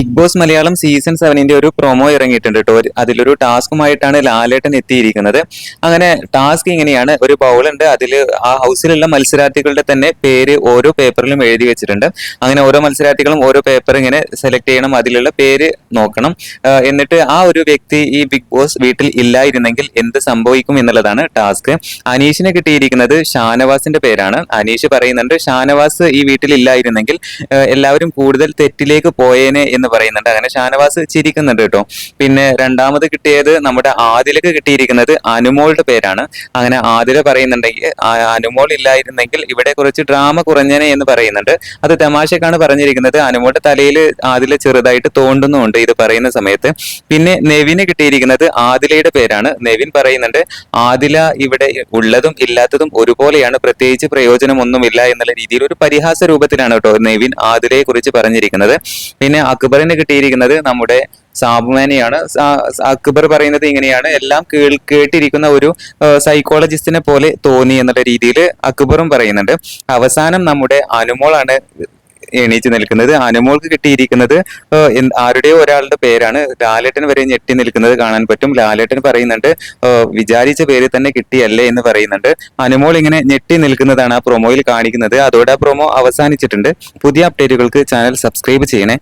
Big boss Malayalam season സെവനിന്റെ ഒരു promo ഇറങ്ങിയിട്ടുണ്ട് കേട്ടോ. അതിലൊരു ടാസ്കുമായിട്ടാണ് ലാലേട്ടൻ എത്തിയിരിക്കുന്നത്. അങ്ങനെ ടാസ്ക് ഇങ്ങനെയാണ്. ഒരു ബൗൾ ഉണ്ട്. അതിൽ ആ ഹൗസിലുള്ള മത്സരാർത്ഥികളുടെ തന്നെ പേര് ഓരോ പേപ്പറിലും എഴുതി വെച്ചിട്ടുണ്ട്. അങ്ങനെ ഓരോ മത്സരാർത്ഥികളും ഓരോ പേപ്പർ ഇങ്ങനെ സെലക്ട് ചെയ്യണം. അതിലുള്ള പേര് നോക്കണം. എന്നിട്ട് ആ ഒരു വ്യക്തി ഈ ബിഗ് ബോസ് വീട്ടിൽ ഇല്ലായിരുന്നെങ്കിൽ എന്ത് സംഭവിക്കും എന്നുള്ളതാണ് ടാസ്ക് അനീഷിനെ കിട്ടിയിരിക്കുന്നത് ഷാനവാസിന്റെ പേരാണ്. അനീഷ് പറയുന്നുണ്ട് ഷാനവാസ് ഈ വീട്ടിൽ ഇല്ലായിരുന്നെങ്കിൽ എല്ലാവരും കൂടുതൽ തെറ്റിലേക്ക് പോയേനെ എന്ന് പറയുന്നുണ്ട് അങ്ങനെ ഷാനവാസ് ചിരിക്കുന്നുണ്ട് കേട്ടോ. പിന്നെ രണ്ടാമത് കിട്ടിയത് നമ്മുടെ ആദിലക്ക് കിട്ടിയിരിക്കുന്നത് അനുമോളുടെ പേരാണ്. അങ്ങനെ ആദില പറയുന്നുണ്ടെങ്കിൽ അനുമോൾ ഇല്ലായിരുന്നെങ്കിൽ ഇവിടെ കുറച്ച് ഡ്രാമ കുറഞ്ഞനെ എന്ന് പറയുന്നുണ്ട്. അത് തമാശക്കാണ് പറഞ്ഞിരിക്കുന്നത്. അനുമോളുടെ തലയിൽ ആദില ചെറുതായിട്ട് തോണ്ടുന്നുണ്ട് ഇത് പറയുന്ന സമയത്ത്. പിന്നെ നെവിന് കിട്ടിയിരിക്കുന്നത് ആദിലയുടെ പേരാണ്. നെവിൻ പറയുന്നുണ്ട് ആദില ഇവിടെ ഉള്ളതും ഇല്ലാത്തതും ഒരുപോലെയാണ്. പ്രത്യേകിച്ച് പ്രയോജനമൊന്നുമില്ല എന്നുള്ള രീതിയിൽ ഒരു പരിഹാസ രൂപത്തിലാണ് കേട്ടോ നെവിൻ ആദിലയെ കുറിച്ച് പറഞ്ഞിരിക്കുന്നത്. പിന്നെ അക്ബറിന് കിട്ടിയിരിക്കുന്നത്. നമ്മുടെ സാബുമാനെയാണ്. അക്ബർ പറയുന്നത് ഇങ്ങനെയാണ്. എല്ലാം കേൾ കേട്ടിരിക്കുന്ന ഒരു സൈക്കോളജിസ്റ്റിനെ പോലെ തോന്നി എന്നുള്ള രീതിയിൽ അക്ബറും പറയുന്നുണ്ട്. അവസാനം നമ്മുടെ അനുമോളാണ് എണീച്ച് നിൽക്കുന്നത്. അനുമോൾക്ക് കിട്ടിയിരിക്കുന്നത് ആരുടെയോ ഒരാളുടെ പേരാണ്. ലാലേട്ടൻ വരെ ഞെട്ടി നിൽക്കുന്നത് കാണാൻ പറ്റും. ലാലേട്ടൻ പറയുന്നുണ്ട് വിചാരിച്ച പേര് തന്നെ കിട്ടിയല്ലേ എന്ന് പറയുന്നുണ്ട്. അനുമോൾ ഇങ്ങനെ ഞെട്ടി നിൽക്കുന്നതാണ് ആ പ്രൊമോയിൽ കാണിക്കുന്നത്. അതോടെ ആ പ്രൊമോ അവസാനിച്ചിട്ടുണ്ട്. പുതിയ അപ്ഡേറ്റുകൾക്ക് ചാനൽ സബ്സ്ക്രൈബ് ചെയ്യണേ.